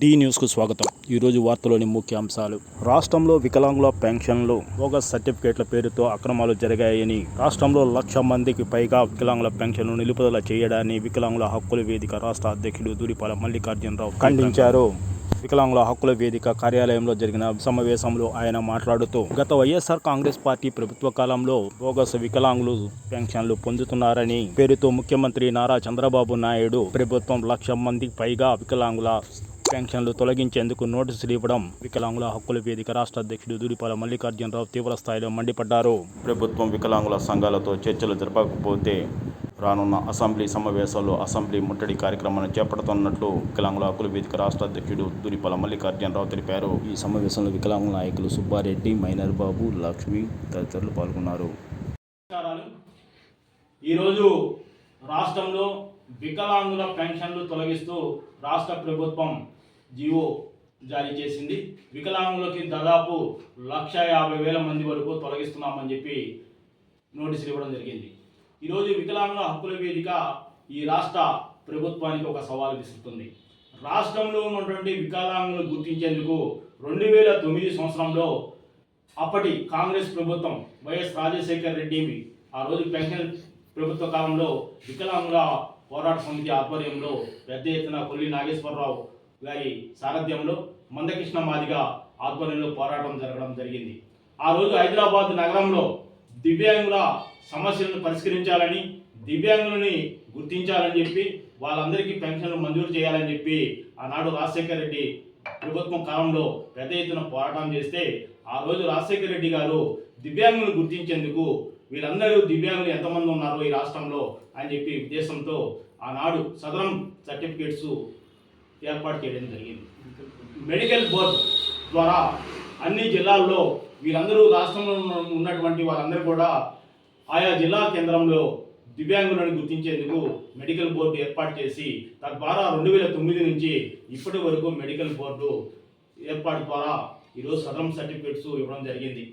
D న్యూస్కు స్వాగతం. ఈరోజు వార్తలోని ముఖ్య అంశాలు. రాష్ట్రంలో వికలాంగుల పెన్షన్లు బోగస్ సర్టిఫికేట్ల పేరుతో అక్రమాలు జరిగాయని రాష్ట్రంలో లక్ష మందికి పైగా వికలాంగుల పెన్షన్లు నిలుపుదల చేయడాన్ని వికలాంగుల హక్కుల వేదిక రాష్ట్ర అధ్యక్షుడు దూరిపాల మల్లికార్జునరావు ఖండించారు. వికలాంగుల హక్కుల వేదిక కార్యాలయంలో జరిగిన సమావేశంలో ఆయన మాట్లాడుతూ గత వైఎస్ఆర్ కాంగ్రెస్ పార్టీ ప్రభుత్వ కాలంలో బోగస్ వికలాంగులు పెన్షన్లు పొందుతున్నారని పేరుతో ముఖ్యమంత్రి నారా చంద్రబాబు నాయుడు ప్రభుత్వం లక్ష మందికి పైగా వికలాంగుల పెన్షన్లు తొలగించేందుకు నోటీసులు ఇవ్వడం వికలాంగుల హక్కుల వేదిక రాష్ట్ర అధ్యక్షుడు దూరిపాల మల్లికార్జునరావు తీవ్ర స్థాయిలో మండిపడ్డారు. ప్రభుత్వం వికలాంగుల సంఘాలతో చర్చలు జరపకపోతే రానున్న అసెంబ్లీ సమావేశాల్లో అసెంబ్లీ ముట్టడి కార్యక్రమాన్ని చేపడుతున్నట్లు వికలాంగుల హక్కుల వేదిక రాష్ట్ర అధ్యక్షుడు దూరిపాల మల్లికార్జునరావు తెలిపారు. ఈ సమావేశంలో వికలాంగుల నాయకులు సుబ్బారెడ్డి మైనర్ బాబు లక్ష్మి తదితరులు పాల్గొన్నారు. ఈరోజు రాష్ట్రంలో వికలాంగుల పెన్షన్లు తొలగిస్తూ రాష్ట్ర ప్రభుత్వం జీవో జారీ చేసింది. వికలాంగులకి దాదాపు లక్ష యాభై వేల మంది వరకు తొలగిస్తున్నామని చెప్పి నోటీసులు ఇవ్వడం జరిగింది. ఈరోజు వికలాంగుల హక్కుల వేదిక ఈ రాష్ట్ర ప్రభుత్వానికి ఒక సవాల్ విసురుతుంది. రాష్ట్రంలో ఉన్నటువంటి వికలాంగులు గుర్తించేందుకు రెండు వేల తొమ్మిది సంవత్సరంలో అప్పటి కాంగ్రెస్ ప్రభుత్వం వైఎస్ రాజశేఖర్ రెడ్డిని ఆ రోజు పెన్షన్ ప్రభుత్వ కాలంలో వికలాంగుల పోరాట సమితి ఆధ్వర్యంలో పెద్ద ఎత్తున కొల్లి నాగేశ్వరరావు గారి సారథ్యంలో మందకృష్ణ మాదిగ ఆధ్వర్యంలో పోరాటం జరగడం జరిగింది. ఆ రోజు హైదరాబాద్ నగరంలో దివ్యాంగుల సమస్యలను పరిష్కరించాలని దివ్యాంగులని గుర్తించాలని చెప్పి వాళ్ళందరికీ పెన్షన్లు మంజూరు చేయాలని చెప్పి ఆనాడు రాజశేఖర రెడ్డి ప్రభుత్వం కాలంలో పెద్ద ఎత్తున పోరాటం చేస్తే ఆ రోజు రాజశేఖర రెడ్డి గారు దివ్యాంగులను గుర్తించేందుకు వీళ్ళందరూ దివ్యాంగులు ఎంతమంది ఉన్నారో ఈ రాష్ట్రంలో అని చెప్పి ఉద్దేశంతో ఆనాడు సదరం సర్టిఫికేట్స్ ఏర్పాటు చేయడం జరిగింది. మెడికల్ బోర్డ్ ద్వారా అన్ని జిల్లాల్లో వీరందరూ రాష్ట్రంలో ఉన్నటువంటి వారందరూ కూడా ఆయా జిల్లా కేంద్రంలో దివ్యాంగులను గుర్తించేందుకు మెడికల్ బోర్డు ఏర్పాటు చేసి తద్వారా రెండు వేల తొమ్మిది నుంచి ఇప్పటి వరకు మెడికల్ బోర్డు ఏర్పాటు ద్వారా ఈరోజు సదరం సర్టిఫికేట్స్ ఇవ్వడం జరిగింది.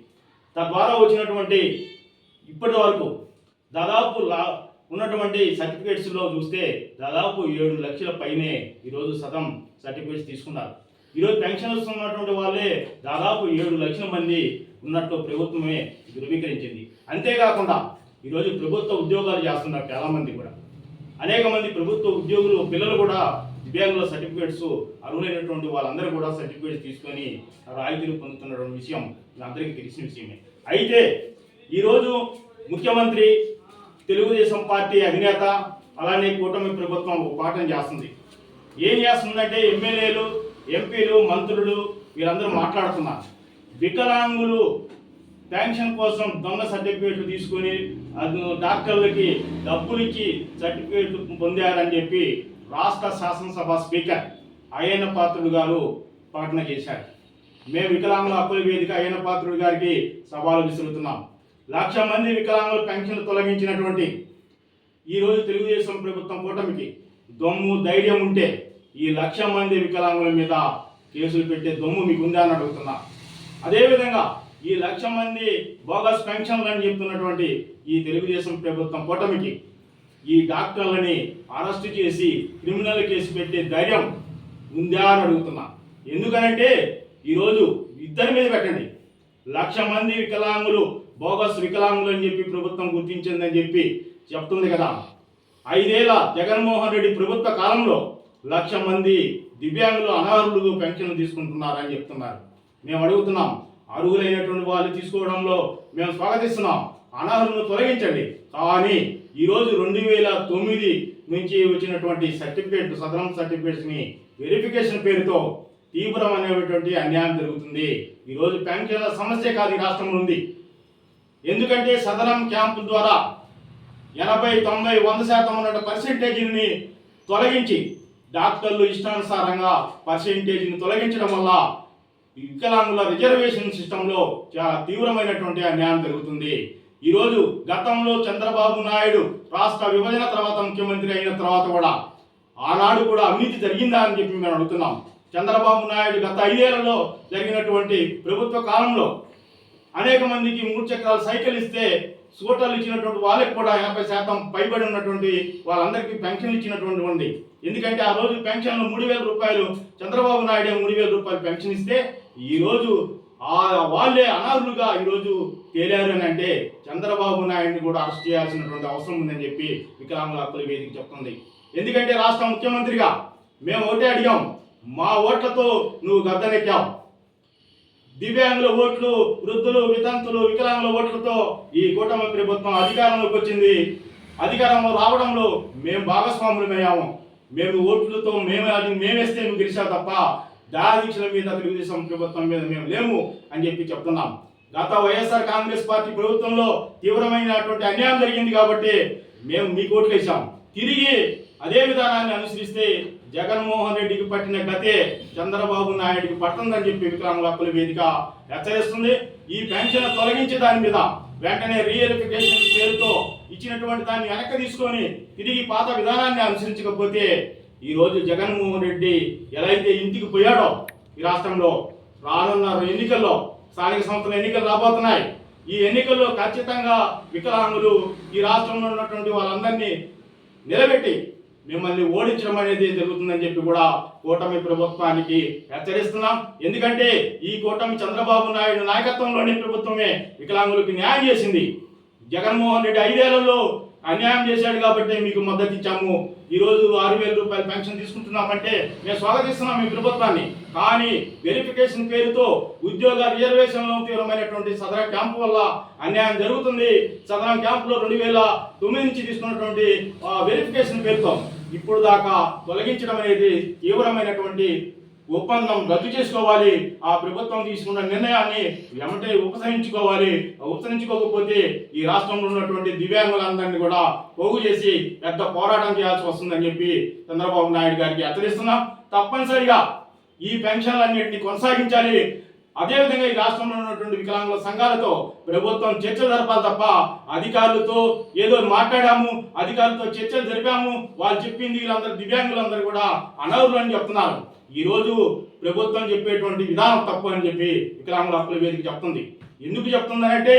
తద్వారా వచ్చినటువంటి ఇప్పటి వరకు దాదాపు లా ఉన్నటువంటి సర్టిఫికేట్స్లో చూస్తే దాదాపు ఏడు లక్షల పైనే ఈరోజు సతం సర్టిఫికేట్స్ తీసుకున్నారు. ఈరోజు పెన్షన్ వస్తున్నటువంటి వాళ్ళే దాదాపు ఏడు లక్షల మంది ఉన్నట్టు ప్రభుత్వమే ధృవీకరించింది. అంతేకాకుండా ఈరోజు ప్రభుత్వ ఉద్యోగాలు చేస్తున్నారు చాలామంది కూడా. అనేక మంది ప్రభుత్వ ఉద్యోగులు పిల్లలు కూడా దివ్యాంగుల సర్టిఫికేట్స్ అర్హులైనటువంటి వాళ్ళందరూ కూడా సర్టిఫికేట్స్ తీసుకొని రాయితీలు పొందుతున్నటువంటి విషయం మీ అందరికీ తెలిసిన విషయమే. అయితే ఈరోజు ముఖ్యమంత్రి తెలుగుదేశం పార్టీ అధినేత అలానే కూటమి ప్రభుత్వం ఒక పాఠం చేస్తుంది. ఏం చేస్తుందంటే ఎమ్మెల్యేలు ఎంపీలు మంత్రులు వీరందరూ మాట్లాడుతున్నారు. వికలాంగులు పెన్షన్ కోసం దొంగ సర్టిఫికేట్లు తీసుకొని డాక్టర్లకి డబ్బులు ఇచ్చి సర్టిఫికేట్లు పొందారని చెప్పి రాష్ట్ర శాసనసభ స్పీకర్ అయ్యన్న పాత్రుడు గారు ప్రకటన చేశారు. మేము వికలాంగుల హక్కుల వేదిక అయ్యన్న పాత్రుడు గారికి సవాలు విసురుతున్నాం. లక్ష మంది వికలాంగుల పెన్షన్ తొలగించినటువంటి ఈరోజు తెలుగుదేశం ప్రభుత్వం కూటమికి దొమ్ము ధైర్యం ఉంటే ఈ లక్ష మంది వికలాంగుల మీద కేసులు పెట్టే దొమ్ము మీకు ఉందా అని అడుగుతున్నా. అదేవిధంగా ఈ లక్ష మంది బోగస్ పెన్షన్లు అని చెప్తున్నటువంటి ఈ తెలుగుదేశం ప్రభుత్వం కూటమికి ఈ డాక్టర్లని అరెస్ట్ చేసి క్రిమినల్ కేసు పెట్టే ధైర్యం ఉందా అని అడుగుతున్నా. ఎందుకనంటే ఈరోజు ఇద్దరి మీద పెట్టండి. లక్ష మంది వికలాంగులు బోగస్ వికలాంగులు అని చెప్పి ప్రభుత్వం గుర్తించిందని చెప్పి చెప్తుంది కదా. ఐదేళ్ళ జగన్మోహన్ రెడ్డి ప్రభుత్వ కాలంలో లక్ష మంది దివ్యాంగులు అనర్హులు పెన్షన్ తీసుకుంటున్నారని చెప్తున్నారు. మేము అడుగుతున్నాం అర్హులైనటువంటి వాళ్ళు తీసుకోవడంలో మేము స్వాగతిస్తున్నాం. అనర్హులను తొలగించండి. కానీ ఈరోజు రెండు వేల తొమ్మిది నుంచి వచ్చినటువంటి సర్టిఫికేట్ సదరం సర్టిఫికేట్స్ని వెరిఫికేషన్ పేరుతో తీవ్రమైనటువంటి అన్యాయం జరుగుతుంది. ఈరోజు పెన్షన్ల సమస్య కాదు ఈ రాష్ట్రంలో ఉంది. ఎందుకంటే సదరం క్యాంపు ద్వారా ఎనభై తొంభై వంద శాతం ఉన్న పర్సెంటేజీని తొలగించి డాక్టర్లు ఇష్టానుసారంగా పర్సెంటేజీని తొలగించడం వల్ల వికలాంగుల రిజర్వేషన్ సిస్టంలో చాలా తీవ్రమైనటువంటి అన్యాయం జరుగుతుంది. ఈరోజు గతంలో చంద్రబాబు నాయుడు రాష్ట్ర విభజన తర్వాత ముఖ్యమంత్రి అయిన తర్వాత కూడా ఆనాడు కూడా అవినీతి జరిగిందా అని చెప్పి మేము అడుగుతున్నాం. చంద్రబాబు నాయుడు గత ఐదేళ్ళలో జరిగినటువంటి ప్రభుత్వ కాలంలో అనేక మందికి మూడు చక్రాల సైకిల్ ఇస్తే స్కూటర్లు ఇచ్చినటువంటి వాళ్ళకి కూడా యాభై శాతం పైబడి ఉన్నటువంటి వాళ్ళందరికీ పెన్షన్ ఇచ్చినటువంటి ఎందుకంటే ఆ రోజు పెన్షన్లు మూడు వేల రూపాయలు చంద్రబాబు నాయుడు మూడు వేల రూపాయలు పెన్షన్ ఇస్తే ఈరోజు ఆ వాళ్ళే అనర్హులుగా ఈరోజు తేలారు అని అంటే చంద్రబాబు నాయుడిని కూడా అరెస్ట్ చేయాల్సినటువంటి అవసరం ఉందని చెప్పి వికలాంగుల హక్కుల వేదిక చెప్తుంది. ఎందుకంటే రాష్ట్ర ముఖ్యమంత్రిగా మేము ఓటే అడిగాం మా ఓట్లతో నువ్వు గద్దెనెక్కావు. దివ్యాంగుల ఓట్లు వృద్ధులు వితంతులు వికలాంగుల ఓట్లతో ఈ కూటమి ప్రభుత్వం అధికారంలోకి వచ్చింది. అధికారంలో రావడంలో మేము భాగస్వాములమయ్యాము. మేము ఓట్లతో మేము అది మేమేస్తే గెలిచా తప్ప దాదీక్షల మీద తెలుగుదేశం ప్రభుత్వం మీద మేము లేము అని చెప్పి చెప్తున్నాం. గత వైఎస్ఆర్ కాంగ్రెస్ పార్టీ ప్రభుత్వంలో తీవ్రమైనటువంటి అన్యాయం జరిగింది కాబట్టి మేము మీ ఓట్లు వేసాం తిరిగి అదే విధానాన్ని అనుసరిస్తే జగన్మోహన్ రెడ్డికి పట్టిన గతే చంద్రబాబు నాయుడికి పట్టిందని చెప్పి వికలాంగుల హక్కుల వేదిక హెచ్చరిస్తుంది. ఈ పెన్షన్ తొలగించే దాని మీద వెంటనే రీఎలిఫికేషన్ పేరుతో ఇచ్చినటువంటి దాన్ని వెనక్కి తీసుకొని తిరిగి పాత విధానాన్ని అనుసరించకపోతే ఈరోజు జగన్మోహన్ రెడ్డి ఎలా అయితే ఇంటికి పోయాడో ఈ రాష్ట్రంలో రానున్న ఎన్నికల్లో స్థానిక సంస్థల ఎన్నికలు రాబోతున్నాయి. ఈ ఎన్నికల్లో ఖచ్చితంగా వికలాంగులు ఈ రాష్ట్రంలో ఉన్నటువంటి వాళ్ళందరినీ నిలబెట్టి మిమ్మల్ని ఓడించడం అనేది జరుగుతుందని చెప్పి కూడా కూటమి ప్రభుత్వానికి హెచ్చరిస్తున్నాం. ఎందుకంటే ఈ కూటమి చంద్రబాబు నాయుడు నాయకత్వంలోని ప్రభుత్వమే వికలాంగులకు న్యాయం చేసింది. జగన్మోహన్ రెడ్డి ఐదేళ్ళలో అన్యాయం చేశాడు కాబట్టి మీకు మద్దతు ఇచ్చాము ఈరోజు ఆరు వేల రూపాయలు పెన్షన్ తీసుకుంటున్నామంటే మేము స్వాగతిస్తున్నాం మీ ప్రభుత్వాన్ని. కానీ వెరిఫికేషన్ పేరుతో ఉద్యోగ రిజర్వేషన్లో తీవ్రమైనటువంటి సదరం క్యాంపు వల్ల అన్యాయం జరుగుతుంది. సదరం క్యాంపులో రెండు వేల తొమ్మిది నుంచి తీసుకున్నటువంటి ఆ, వెరిఫికేషన్ పేరుతో. ఇప్పుడు దాకా తొలగించడం అనేది తీవ్రమైనటువంటి ఒప్పందం రద్దు చేసుకోవాలి. ఆ ప్రభుత్వం తీసుకున్న నిర్ణయాన్ని వెంటనే ఉపసంహరించుకోవాలి. ఉపసంహరించుకోకపోతే ఈ రాష్ట్రంలో ఉన్నటువంటి దివ్యాంగులందరినీ కూడా పోగు చేసి పెద్ద పోరాటం చేయాల్సి వస్తుందని చెప్పి చంద్రబాబు నాయుడు గారికి హెచ్చరిస్తున్నాం. తప్పనిసరిగా ఈ పెన్షన్లన్నింటినీ కొనసాగించాలి. అదేవిధంగా ఈ రాష్ట్రంలో ఉన్నటువంటి వికలాంగుల సంఘాలతో ప్రభుత్వం చర్చలు జరపాలి తప్ప అధికారులతో ఏదో మాట్లాడాము అధికారులతో చర్చలు జరిపాము వాళ్ళు చెప్పింది వీళ్ళందరూ దివ్యాంగులందరూ కూడా అనర్హులు అని చెప్తున్నారు. ఈరోజు ప్రభుత్వం చెప్పేటువంటి విధానం తప్పు అని చెప్పి వికలాంగుల హక్కుల వేదిక చెప్తుంది. ఎందుకు చెప్తుందనంటే